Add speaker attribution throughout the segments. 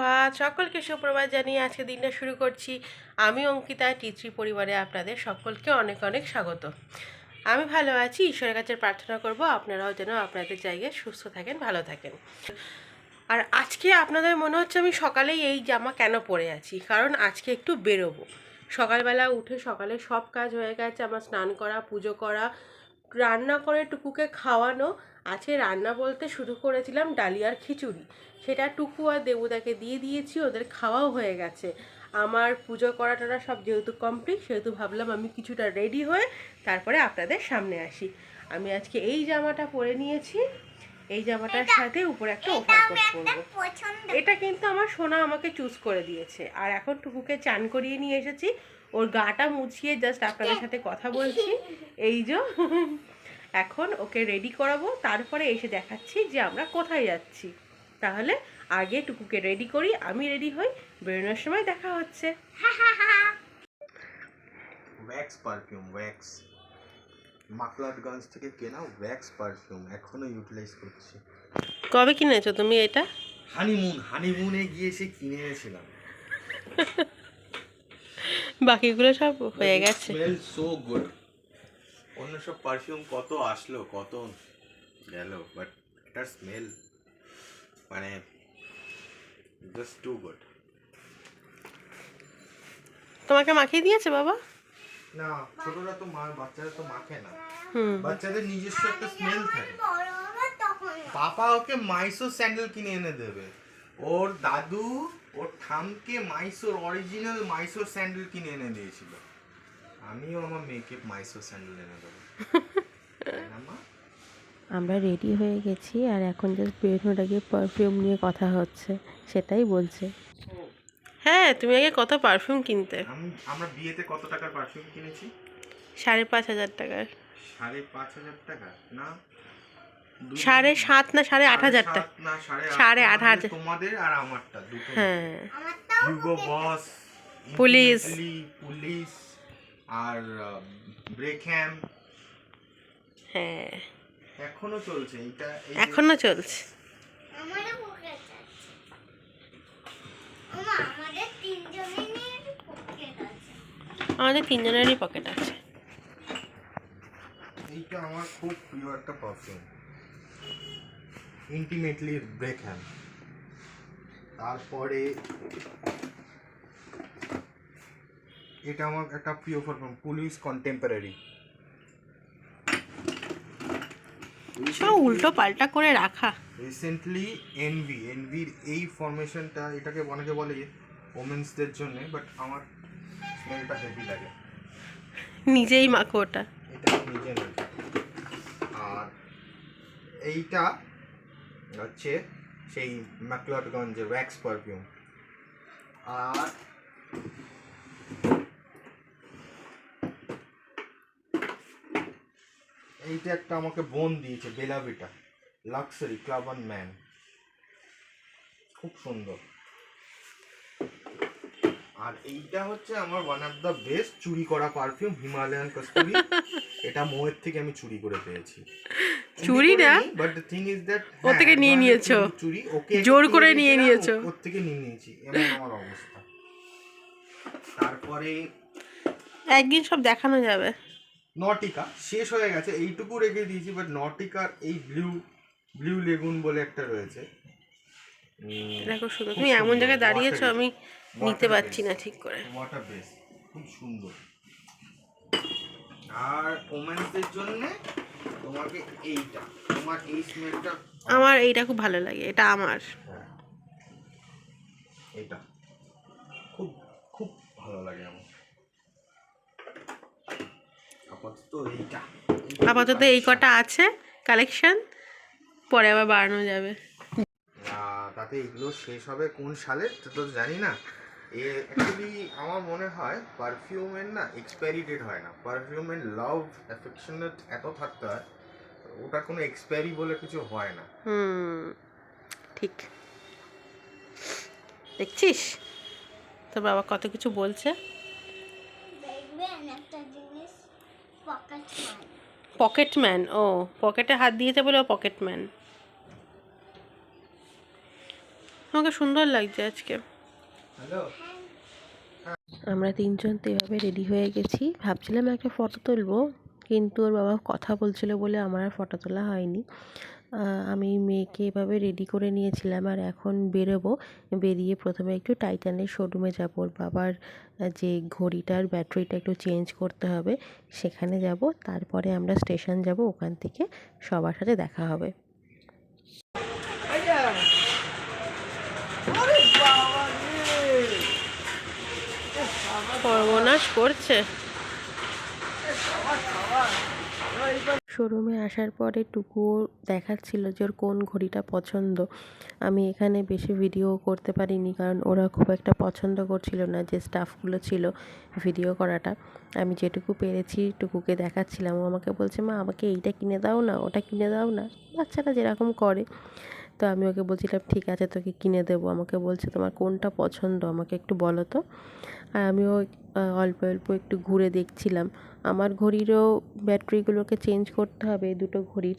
Speaker 1: সুপ্রভাত সকলকে সুপ্রভাত জানিয়ে আজকে দিনটা শুরু করছি। আমি অঙ্কিতা টিত্রি পরিবারে আপনাদের সকলকে অনেক অনেক স্বাগত। আমি ভালো আছি, ঈশ্বরের কাছে প্রার্থনা করব আপনারাও যেন আপনাদের জায়গায় সুস্থ থাকেন, ভালো থাকেন। আর আজকে আপনাদের মনে হচ্ছে আমি সকালেই এই জামা কেন পরে আছি? কারণ আজকে একটু বেরোবো। সকালবেলা উঠে সকালে সব কাজ হয়ে গেছে, আমার স্নান করা, পুজো করা, রান্না করে টুকুকে খাওয়ানো আজকে রান্না বলতে শুরু করেছিলাম ডালিয়ার খিচুড়ি। সেটা টুকু আর দেবুদাকে দিয়ে দিয়েছি ওদের খাওয়াও হয়ে গেছে। আমার পুজো করা করাটা সব যেহেতু কমপ্লিট সেহেতু ভাবলাম আমি কিছুটা রেডি হয়ে তারপরে আপনাদের সামনে আসি। আমি আজকে এই জামাটা পরে নিয়েছি এই জামাটার সাথে উপরে একটা ওভারকোট পরবো। এটা কিন্তু আমার সোনা আমাকে চুজ করে দিয়েছে। আর এখন টুকুকে চান করিয়ে নিয়ে এসেছি। ওর গাটা মুছিয়ে জাস্ট আপনাদের সাথে কথা বলছি। এই যে এখন ওকে রেডি করাবো তারপরে এসে দেখাচ্ছি যে আমরা কোথায় যাচ্ছি। তাহলে আগে টুকুকে রেডি করি আমি রেডি হই বেরোনোর সময় দেখা হচ্ছে।
Speaker 2: ওয়্যাক্স পারফিউম ওয়্যাক্স মাকলাটগঞ্জ থেকে কেনা ওয়্যাক্স পারফিউম এখনও ইউটিলাইজ করছি।
Speaker 1: কবে কিনেছো তুমি এটা?
Speaker 2: হানিমুন হানিমুনে গিয়ে সে কিনে এনেছিলাম।
Speaker 1: বাকিগুলো সব হয়ে গেছে।
Speaker 2: স্মেল সো গুড অন্য সব পারফিউম কত আসলো কত গেল বাট এটার স্মেল মানে জাস্ট টু গুড
Speaker 1: তোমাকে মাখিয়ে দিয়েছে বাবা?
Speaker 2: না ছোটরা তো মা বাচ্চারা তো মাখে না। বাচ্চাদের নিজস্ব একটা স্মেল থাকে। পাপা ওকে মাইসো স্যান্ডেল কিনে এনে দেবে। ওর দাদু ওর ঠামকে মাইসোর অরিজিনাল মাইসোর স্যান্ডেল কিনে এনে দিয়েছিল। আমিও আমার মেয়েকে মাইসোর স্যান্ডেল এনে দেবো?
Speaker 1: আমরা রেডি হয়ে গেছি আর এখন জাস্ট বেরোনোর আগে পারফিউম নিয়ে কথা হচ্ছে সেটাই বলছে। হ্যাঁ তুমি আগে কত পারফিউম কিনতে?
Speaker 2: আমরা বিয়েতে কত টাকার পারফিউম কিনেছি?
Speaker 1: সাড়ে পাঁচ হাজার টাকার।
Speaker 2: সাড়ে পাঁচ হাজার টাকা? না?
Speaker 1: সাড়ে সাত না সাড়ে আট হাজার টাকা?
Speaker 2: সাড়ে আট।
Speaker 1: হাজার।
Speaker 2: তোমাদের আর আমারটা
Speaker 1: হ্যাঁ। পুলিশ।
Speaker 2: পুলিশ আর ব্রেকহ্যাম
Speaker 1: হ্যাঁ।
Speaker 2: এখনও চলছে যে-
Speaker 1: এখনও চলছে।
Speaker 3: আমারও পকেট আছে। ওমা আমাদের তিনজনেরই পকেট আছে।
Speaker 1: আমাদের তিনজনেরই পকেট আছে।
Speaker 2: এইটা আমার খুব প্রিয় একটা পারফিউম ইন্টিমেটলি ব্রেকহ্যাম তারপরে এটা আমার একটা প্রিয় পারফিউম পুলিশ কন্টেম্পোরারি
Speaker 1: সব উল্টো পাল্টা করে রাখা।
Speaker 2: রিসেন্টলি এনভি এনভির এই ফরমেশনটা এটাকে অনেকে বলে ওমেন্সদের জন্য বাট আমার স্মেলটা হেভি লাগে।
Speaker 1: নিজেই মাখো ওটা।
Speaker 2: এটা নিজে নই আর এইটা হচ্ছে সেই ম্যাকলটগঞ্জের ওয়্যাক্স পারফিউম আর এইটা একটা আমাকে বোন দিয়েছে বেলাভিটা। লাক্সারি ক্লাবন ম্যান খুব সুন্দর। আর এইটা হচ্ছে আমার ওয়ান অফ দ্য বেস্ট চুরি করা পারফিউম হিমালয়ান কস্তুরি এটা মোহের থেকে আমি চুরি করে পেয়েছি।
Speaker 1: চুরি না?
Speaker 2: But the thing is that
Speaker 1: ওর থেকে নিয়ে নিয়েছো।
Speaker 2: চুরি ওকে
Speaker 1: জোর করে নিয়ে নিয়েছো।
Speaker 2: ও- ওর থেকে নিয়ে নিয়েছি এমন আমার অবস্থা। তারপরে
Speaker 1: একদিন সব দেখানো যাবে।
Speaker 2: নটিকা শেষ হয়ে গেছে এইটুকু রেখে দিয়েছি বাট নটিকার এই ব্লু ব্লু লেগুন বলে একটা রয়েছে।
Speaker 1: দেখো তুমি এমন জায়গায় দাঁড়িয়েছো আমি নিতে পারছি না ঠিক করে।
Speaker 2: ওয়াটার বেস খুব সুন্দর। আর ওমেন্সদের জন্য তোমাকে এইটা তোমার এই স্মেলটা
Speaker 1: আমার এইটা খুব ভালো লাগে এটা আমার।
Speaker 2: হ্যাঁ এইটা। খুব খুব ভালো লাগে আমার। আপাতত এইটা
Speaker 1: আপাতত এই কটা আছে কালেকশন পরে আবার বাড়ানো যাবে।
Speaker 2: তাতে এগুলো শেষ হবে কোন সালে সেটা তো জানি না। এ অ্যাকচুয়ালি আমার মনে হয় পারফিউমের না এক্সপায়ারি ডেট হয় না। পারফিউমের লাভ অ্যাফেকশনেট এত থাকতে হয় ওটা কোনো এক্সপায়ারি বলে কিছু হয় না।
Speaker 1: হুম ঠিক। দেখছিস? তো বাবা কত কিছু বলছে?
Speaker 3: দেখবেন একটা জিনিস।
Speaker 1: পকেটম্যান ও পকেটে হাত দিয়েছে বলে ও পকেটম্যান আমাকে সুন্দর লাগছে আজকে। আমরা তিনজন তো এভাবে রেডি হয়ে গেছি। ভাবছিলাম একটা ফটো তুলবো কিন্তু ওর বাবা কথা বলছিল বলে আমার আর ফটো তোলা হয়নি। আমি মেয়েকে এভাবে রেডি করে নিয়েছিলাম আর এখন বেরোবো। বেরিয়ে প্রথমে একটু টাইটানের শোরুমে যাব। ওর বাবার যে ঘড়িটার ব্যাটারিটা একটু চেঞ্জ করতে হবে সেখানে যাব। তারপরে আমরা স্টেশন যাব। ওখান থেকে সবার সাথে দেখা হবে। সর্বনাশ করছে। শোরুমে আসার পরে টুকুও দেখাচ্ছিল যে ওর কোন ঘড়িটা পছন্দ। আমি এখানে বেশি ভিডিও করতে পারিনি কারণ ওরা খুব একটা পছন্দ করছিল না যে স্টাফগুলো ছিল ভিডিও করাটা। আমি যেটুকু পেরেছি টুকুকে দেখাচ্ছিলাম। ও আমাকে বলছে, মা, আমাকে এইটা কিনে দাও না, ওটা কিনে দাও না। বাচ্চারা যেরকম করে। তো আমি ওকে বলছিলাম, ঠিক আছে, তোকে কিনে দেবো। আমাকে বলছে, তোমার কোনটা পছন্দ? আমাকে একটু বলো তো। আর আমিও অল্প অল্প একটু ঘুরে দেখছিলাম। আমার ঘড়িরও ব্যাটারিগুলোকে চেঞ্জ করতে হবে দুটো ঘড়ির।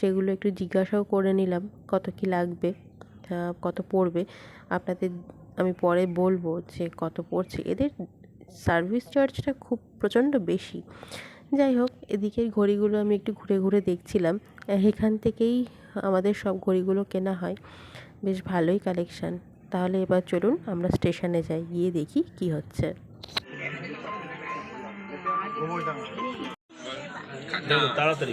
Speaker 1: সেগুলো একটু জিজ্ঞাসাও করে নিলাম, কত কি লাগবে? কত পড়বে? আপনাদের আমি পরে বলব যে, কত পড়ছে? এদের সার্ভিস চার্জটা খুব প্রচণ্ড বেশি। যাই হোক, এদিকের ঘড়িগুলো আমি একটু ঘুরে ঘুরে দেখছিলাম। এখান থেকেই আমাদের সব ঘড়িগুলো কেনা হয়। বেশ ভালোই কালেকশান তাহলে এবার চলুন আমরা স্টেশনে যাই গিয়ে দেখি কি হচ্ছে।
Speaker 4: তাড়াতাড়ি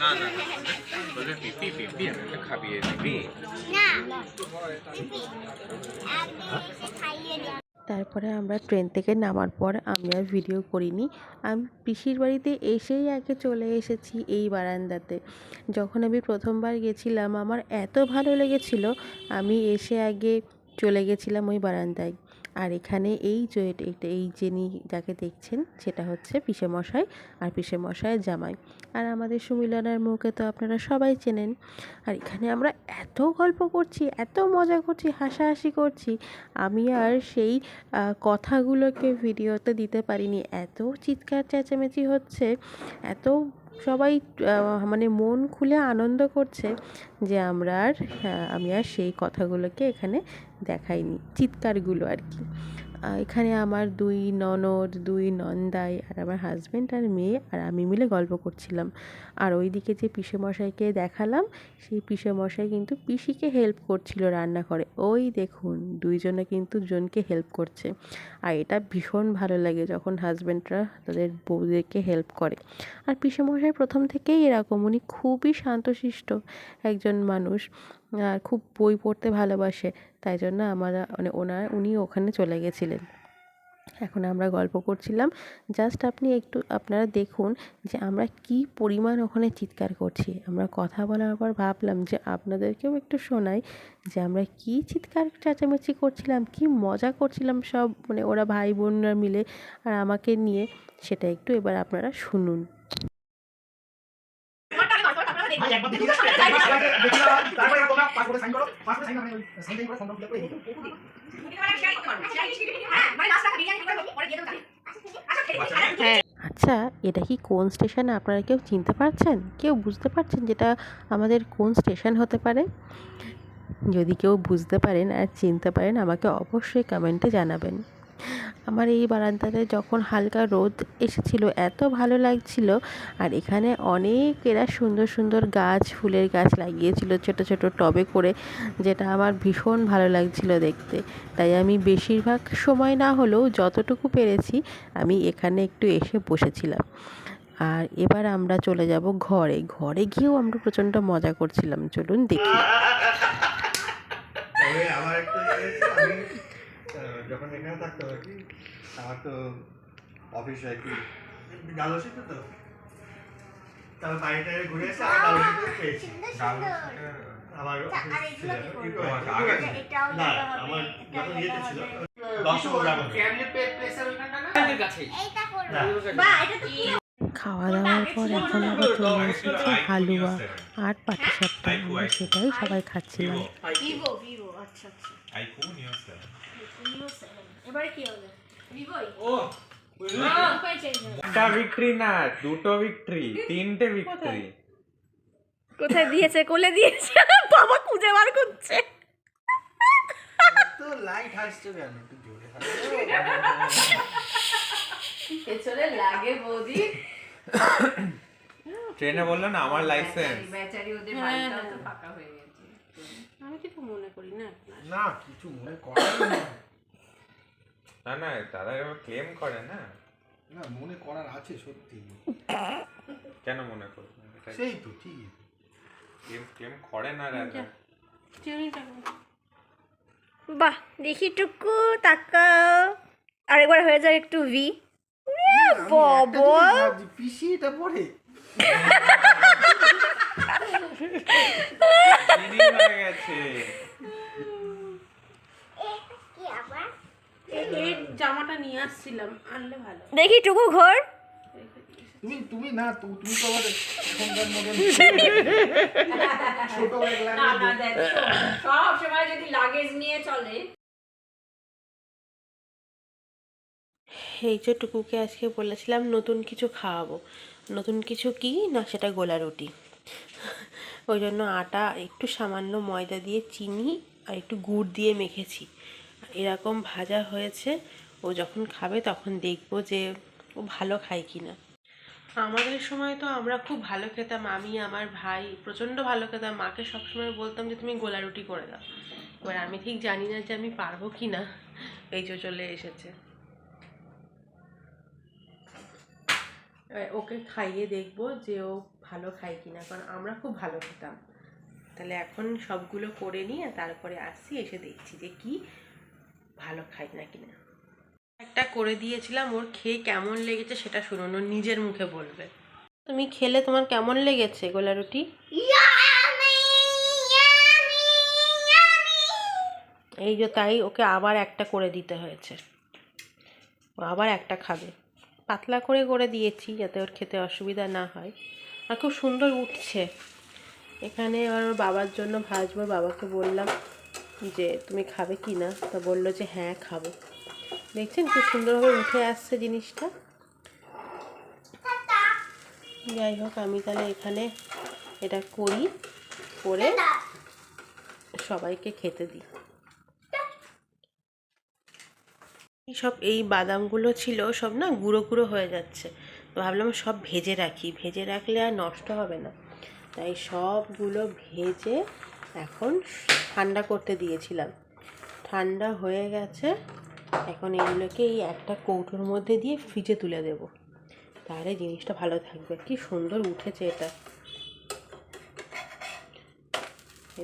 Speaker 5: না না। বলে পিপি পিপি একটা খাবিয়ে দিবি
Speaker 3: না পিপি একদিন
Speaker 1: তারপরে আমরা ট্রেন থেকে নামার পর আমি আর ভিডিও করিনি। আমি পিসির বাড়িতে এসেই আগে চলে এসেছি এই বারান্দাতে। যখন আমি প্রথমবার গেছিলাম আমার এত ভালো লেগেছিল আমি এসে আগে চলে গেছিলাম ওই বারান্দায়। আর এখানে এই যে এই যিনি যাকে দেখছেন সেটা হচ্ছে পিসেমশাই আর পিসেমশাইয়ের জামাই। আর আমাদের সুমিলনার মুখে তো আপনারা সবাই চেনেন। আর এখানে আমরা এত গল্প করছি, এত মজা করছি, হাসাহাসি করছি। আমি আর সেই কথাগুলোকে ভিডিওতে দিতে পারিনি। এত চিৎকার, চেঁচামেচি হচ্ছে, এত সবাই মানে মন খুলে আনন্দ করছে যে আমরা আর আমি আর সেই কথাগুলোকে এখানে দেখাইনি, চিৎকারগুলো আর কি। এখানে আমার দুই ননদ, দুই নন্দাই আর আমার হাজব্যান্ড আর মেয়ে আর আমি মিলে গল্প করছিলাম। আর ওইদিকে যে পিসে মশাইকে দেখালাম, সেই পিসে মশাই কিন্তু পিসিকে হেল্প করছিল রান্না করে ওই দেখুন, দুইজনে কিন্তু জনকে হেল্প করছে। আর এটা ভীষণ ভালো লাগে যখন হাজব্যান্ডরা তাদের বউদেরকে হেল্প করে। আর পিসে মশাই প্রথম থেকেই এরকম, উনি খুবই শান্তশিষ্ট একজন মানুষ। আর খুব বই পড়তে ভালোবাসে। তাই জন্য আমরা মানে ওনার উনি ওখানে চলে গেছিলেন। এখন আমরা গল্প করছিলাম। জাস্ট আপনি একটু, আপনারা দেখুন যে আমরা কি পরিমাণ ওখানে চিৎকার করছি। আমরা কথা বলার পর ভাবলাম যে আপনাদেরকেও একটু শোনাই যে আমরা কি চিৎকার চেঁচামেচি করছিলাম, কি মজা করছিলাম সব মানে ওরা ভাই বোনরা মিলে। আর আমাকে নিয়ে সেটা একটু এবার আপনারা শুনুন। আচ্ছা এটা কি কোন স্টেশন আপনারা কেউ চিনতে পারছেন? কেউ বুঝতে পারছেন যেটা আমাদের কোন স্টেশন হতে পারে? যদি কেউ বুঝতে পারেন আর চিনতে পারেন আমাকে অবশ্যই কমেন্টে জানাবেন। আমার এই বারান্দাতে যখন হালকা রোদ এসেছিল, এত ভালো লাগছিল। আর এখানে অনেক এরা সুন্দর সুন্দর গাছ, ফুলের গাছ লাগিয়েছিল ছোট ছোট টবে করে, যেটা আমার ভীষণ ভালো লাগছিল দেখতে। তাই আমি বেশিরভাগ সময় না হলেও যতটুকু পেরেছি, আমি এখানে একটু এসে বসেছিলাম। আর এবার আমরা চলে যাব ঘরে। ঘরে গিয়েও আমরা প্রচণ্ড মজা করছিলাম। চলুন দেখি।
Speaker 2: যখন এখানে থাকতাম আর কি? আমার তো অফিস আর কি? ডালসিতে তো? তারপর ঘুরে এসে ডালসিতে
Speaker 3: সুন্দর
Speaker 2: আমার? আচ্ছা, না আমার যখন ইয়েতে ছিল
Speaker 3: হবে।
Speaker 1: খাওয়া দাওয়ার পর এখন আবার চলে এসেছে হালুয়া আর পাটিসাপটা আমরা সেটাই সবাই খাচ্ছিলাম।
Speaker 3: আচ্ছা আচ্ছা। এবারে কি হবে? ভিভোই
Speaker 4: ও
Speaker 5: একটা ভিক্টরি না দুটো ভিক্টরি তিনটে
Speaker 6: কোথায়? দিয়েছে? কোলে দিয়েছে? বাবা খুঁজে বার করছে।
Speaker 2: তো লাইট হাসছো কেন? একটু জোরে
Speaker 6: পেছনে লাগে বৌদি।
Speaker 5: ট্রেনে বলল না আমার লাইসেন্স
Speaker 6: বেচারি ওদের
Speaker 1: হ্যাঁ, হ্যাঁ।
Speaker 6: তো ফাঁকা হয়ে গেছে।
Speaker 1: আমি কিছু মনে করি না।
Speaker 2: না কিছু মনে করাই না
Speaker 5: না না তারা এবার ক্লেম করে না।
Speaker 2: না মনে করার আছে সত্যি।
Speaker 5: কেন মনে করবে?
Speaker 2: সেই তো ঠিক
Speaker 5: ক্লেম ক্লেম করে না রাজা?
Speaker 6: বাহ দেখি টুকু তাকাও। আরেকবার হয়ে যায় একটু ভি বাবা।
Speaker 2: পিসি এটা পরে?
Speaker 5: চিনি হয়ে গেছে।
Speaker 3: কি আবার
Speaker 1: এ- এই জামাটা নিয়ে আসছিলাম আনলে ভালো।
Speaker 6: দেখি টুকু ঘর।
Speaker 2: তুমি তুমি না তুমি তো আমাদের এখনকার মতন ছোট ব্যাগ লাগবে
Speaker 6: সব সময় যদি লাগেজ নিয়ে চলে।
Speaker 1: এই যে টুকুকে আজকে বলেছিলাম নতুন কিছু খাওয়াবো। নতুন কিছু কি? না সেটা গোলা রুটি। ওই জন্য আটা, একটু সামান্য ময়দা দিয়ে চিনি আর একটু গুড় দিয়ে মেখেছি। এরকম ভাজা হয়েছে, ও যখন খাবে তখন দেখব যে ও ভালো খায় কি না আমাদের সময় তো আমরা খুব ভালো খেতাম, আমি, আমার ভাই, প্রচণ্ড ভালো খেতাম। মাকে সবসময় বলতাম যে, তুমি গোলা রুটি করে দাও। এবার আমি ঠিক জানি না যে আমি পারব কি না এই চলে এসেছে। ওকে খাইয়ে দেখব যে ও ভালো খায় কিনা কারণ আমরা খুব ভালো খেতাম। তাহলে এখন সবগুলো করে নিয়ে তারপরে আসছি এসে দেখছি যে কি ভালো খায় না কিনা। একটা করে দিয়েছিলাম ওর খেয়ে কেমন লেগেছে সেটা শুনুন ও নিজের মুখে বলবে। তুমি খেলে তোমার কেমন লেগেছে গোলা রুটি? এই যে তাই ওকে আবার একটা করে দিতে হয়েছে। ও আবার একটা খাবে। পাতলা করে করে দিয়েছি যাতে ওর খেতে অসুবিধা না হয়। আর খুব সুন্দর উঠছে। এখানে এবার ওর বাবার জন্য ভাজবো। বাবাকে বললাম যে, তুমি খাবে কি না? তা বলল যে হ্যাঁ খাব। দেখছেন খুব সুন্দরভাবে উঠে আসছে জিনিসটা। যাই হোক, আমি তাহলে এখানে এটা করি। করে সবাইকে খেতে দিই এই সব এই বাদামগুলো ছিল সব না গুঁড়ো গুঁড়ো হয়ে যাচ্ছে। তো ভাবলাম সব ভেজে রাখি। ভেজে রাখলে আর নষ্ট হবে না। তাই সবগুলো ভেজে এখন ঠান্ডা করতে দিয়েছিলাম। ঠান্ডা হয়ে গেছে। এখন এগুলোকে এই একটা কৌটোর মধ্যে দিয়ে ফ্রিজে তুলে দেব। তাহলে জিনিসটা ভালো থাকবে। কি সুন্দর উঠেছে এটা।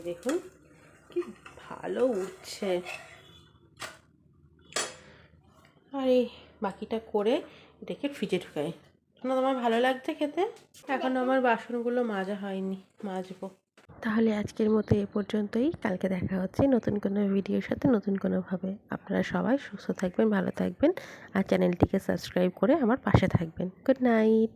Speaker 1: দেখুন, কি ভালো উঠছে। আর এই বাকিটা করে এটাকে ফ্রিজে ঢুকাই। না তোমার ভালো লাগছে খেতে? এখন আমার বাসনগুলো মাজা হয়নি, মাজবো। তাহলে আজকের মতো এ পর্যন্তই। কালকে দেখা হচ্ছে নতুন কোনো ভিডিওর সাথে নতুন কোনোভাবে। আপনারা সবাই সুস্থ থাকবেন, ভালো থাকবেন, আর চ্যানেলটিকে সাবস্ক্রাইব করে আমার পাশে থাকবেন। Good night